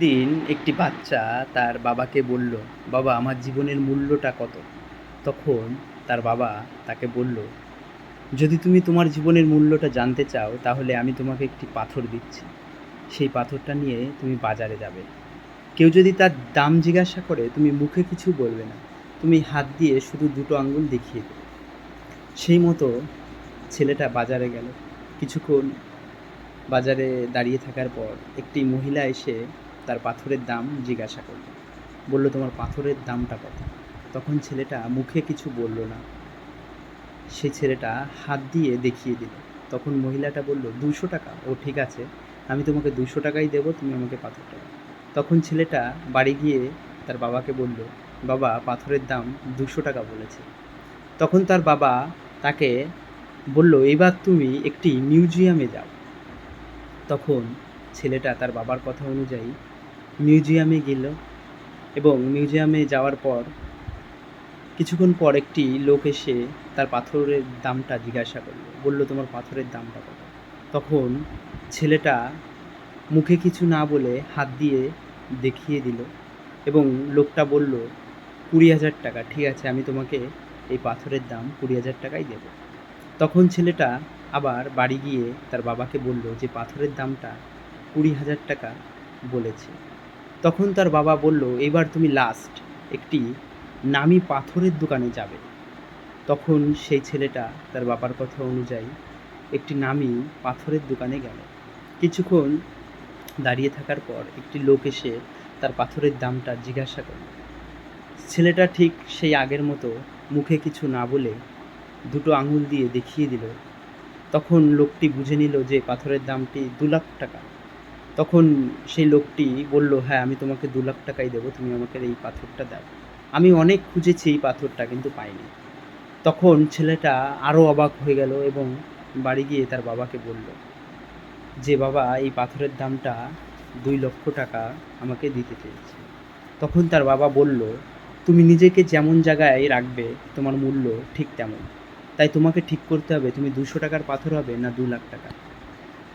একদিন একটি বাচ্চা তার বাবাকে বলল, বাবা, আমার জীবনের মূল্যটা কত? তখন তার বাবা তাকে বলল, যদি তুমি তোমার জীবনের মূল্যটা জানতে চাও, তাহলে আমি তোমাকে একটি পাথর দিচ্ছি। সেই পাথরটা নিয়ে তুমি বাজারে যাবে। কেউ যদি তার দাম জিজ্ঞাসা করে, তুমি মুখে কিছু বলবে না। তুমি হাত দিয়ে শুধু দুটো আঙ্গুল দেখিয়ে দেবে। সেই মতো ছেলেটা বাজারে গেল। কিছুক্ষণ বাজারে দাঁড়িয়ে থাকার পর একটি মহিলা এসে তার পাথরের দাম জিজ্ঞাসা করল। বলল, তোমার পাথরের দামটা কত? তখন ছেলেটা মুখে কিছু বলল না। সে ছেলেটা হাত দিয়ে দেখিয়ে দিল। তখন মহিলাটা বলল, দুশো টাকা? ও, ঠিক আছে। আমি তোমাকে দুশো টাকাই দেবো, তুমি আমাকে পাথরটা তখন ছেলেটা বাড়ি গিয়ে তার বাবাকে বলল, বাবা, পাথরের দাম দুশো টাকা বলেছে। তখন তার বাবা তাকে বলল, এবার তুমি একটি মিউজিয়ামে যাও। তখন ছেলেটা তার বাবার কথা অনুযায়ী মিউজিয়ামে গেল এবং মিউজিয়ামে যাওয়ার পর কিছুক্ষণ পর একটি লোক এসে তার পাথরের দামটা জিজ্ঞাসা করল। বলল, তোমার পাথরের দামটা কত? তখন ছেলেটা মুখে কিছু না বলে হাত দিয়ে দেখিয়ে দিল এবং লোকটা বলল, কুড়ি হাজার টাকা, ঠিক আছে, আমি তোমাকে এই পাথরের দাম কুড়ি হাজার টাকাই দেবো। তখন ছেলেটা আবার বাড়ি গিয়ে তার বাবাকে বলল যে, পাথরের দামটা কুড়ি হাজার টাকা বলেছে। তখন তার বাবা বলল, এবার তুমি লাস্ট একটি নামি পাথরের দোকানে যাবে। তখন সেই ছেলেটা তার বাবার কথা অনুযায়ী একটি নামি পাথরের দোকানে গেল। কিছুক্ষণ দাঁড়িয়ে থাকার পর একটি লোক এসে তার পাথরের দামটা জিজ্ঞাসা করল। ছেলেটা ঠিক সেই আগের মতো মুখে কিছু না বলে দুটো আঙুল দিয়ে দেখিয়ে দিল। তখন লোকটি বুঝে নিল যে পাথরের দামটি দু লাখ টাকা। তখন সেই লোকটি বলল হ্যাঁ আমি তোমাকে দু লাখ টাকাই দেবো, তুমি আমাকে এই পাথরটা দাও। আমি অনেক খুঁজেছি এই পাথরটা, কিন্তু পাইনি। তখন ছেলেটা আরও অবাক হয়ে গেল এবং বাড়ি গিয়ে তার বাবাকে বলল, যে বাবা, এই পাথরের দামটা দুই লক্ষ টাকা আমাকে দিতে চেয়েছে। তখন তার বাবা বলল, তুমি নিজেকে যেমন জায়গায় রাখবে, তোমার মূল্য ঠিক তেমন। তাই তোমাকে ঠিক করতে হবে, তুমি দুশো টাকার পাথর হবে না দু লাখ টাকা।